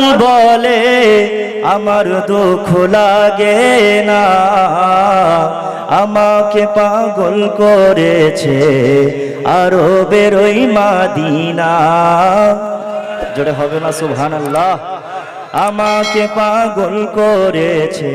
বলে, আমার দুঃখ লাগে না। আমাকে পাগল করেছে আরও বেরোই মাদিনা। জোরে হবে না সুহান আমাকে পাগল করেছে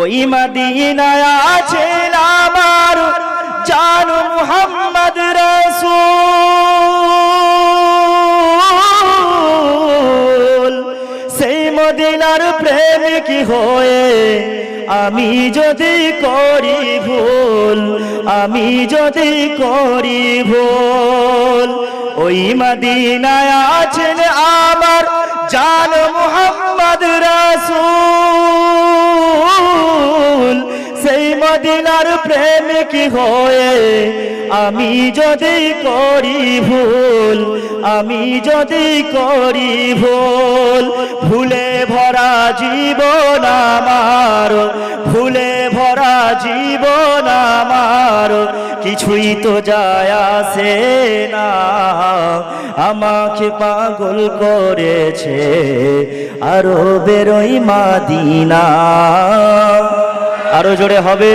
ওই মাদিনায় আছেন আমার জানু মুহাম্মদ রসূল। সেই মদিনার প্রেমিক হয়ে আমি যদি করি ভুল, আমি যদি করি ভুল, ওই মদিনায় আছেন আমার জান মুহাম্মদ রাসূল। মদিনার প্রেমিক হয়ে? আমি যদি করি ভুল, আমি যদি করি ভুল, ভুলে ভরা জীবন আমার, ভুলে ভরা জীবন আমার, কিছুই তো যায় আসে না। আমাকে পাগল করেছে আরও বেরোই মাদিনা। আরও জোরে হবে।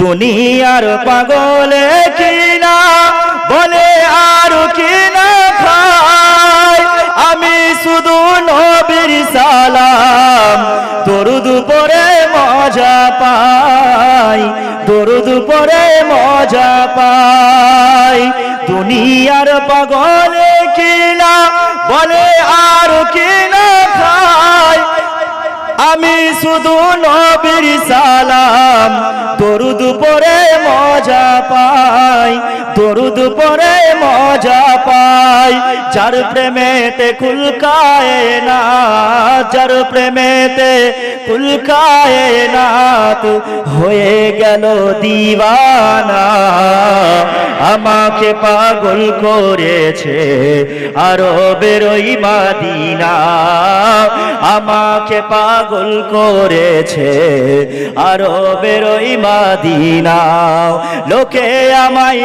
দুনিয়ার পাগলে কিনা, বলে আর কিনা খায়? আমি শুধু নবীর সালাম, দরুদ পরে মজা পাই, দরুদ পরে মজা পাই। দুনিয়ার পাগলে কিনা আমি শুধু নবীর সালাম। দরুদ পরে দরুদ পরে মজা পাই। যার প্রেমেতে কুলকায় না, যার প্রেমেতে কুলকায় না হয়ে গেল দিওয়ানা। আমাকে পাগল করেছে আরও বেরোই মাদিনা। আমাকে পাগল করেছে আরও বেরোই মাদিনা। লোকে আমায়